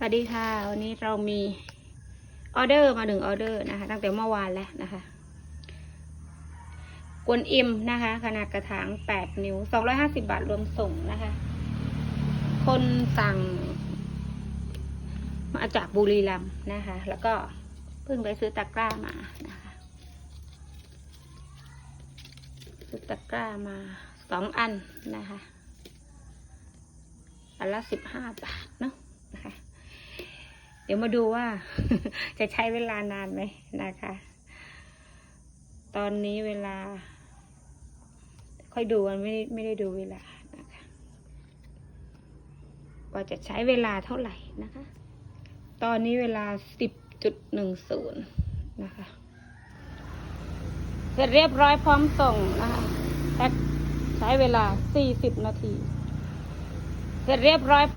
สวัสดีค่ะ วันนี้เรามีออเดอร์มาหนึ่งออเดอร์นะคะ ตั้งแต่เมื่อวานแล้วนะคะ กวนอิมนะคะ ขนาดกระถาง8นิ้ว250บาทรวมส่งนะคะ คนสั่ง มาจากบุรีรัมย์นะคะ แล้วก็เพิ่งไปซื้อตะกร้ามานะคะ ซื้อตะกร้ามาสองอันนะคะ อันละสิบห้าบาทเนาะนะคะ ดี๋ยวมาดูว่า จะใช้เวลานานไหมนะคะ ตอนนี้เวลา ค่อยดูมันไม่ได้ไม่ได้ดูเวลานะคะว่าจะใช้เวลาเท่าไหร่นะคะ ตอนนี้เวลาสิบจุดหนึ่งศูนย์นะคะ เสร็จเรียบร้อยพร้อมส่งนะคะใช้เวลาสี่สิบนาที เสร็จเรียบร้อย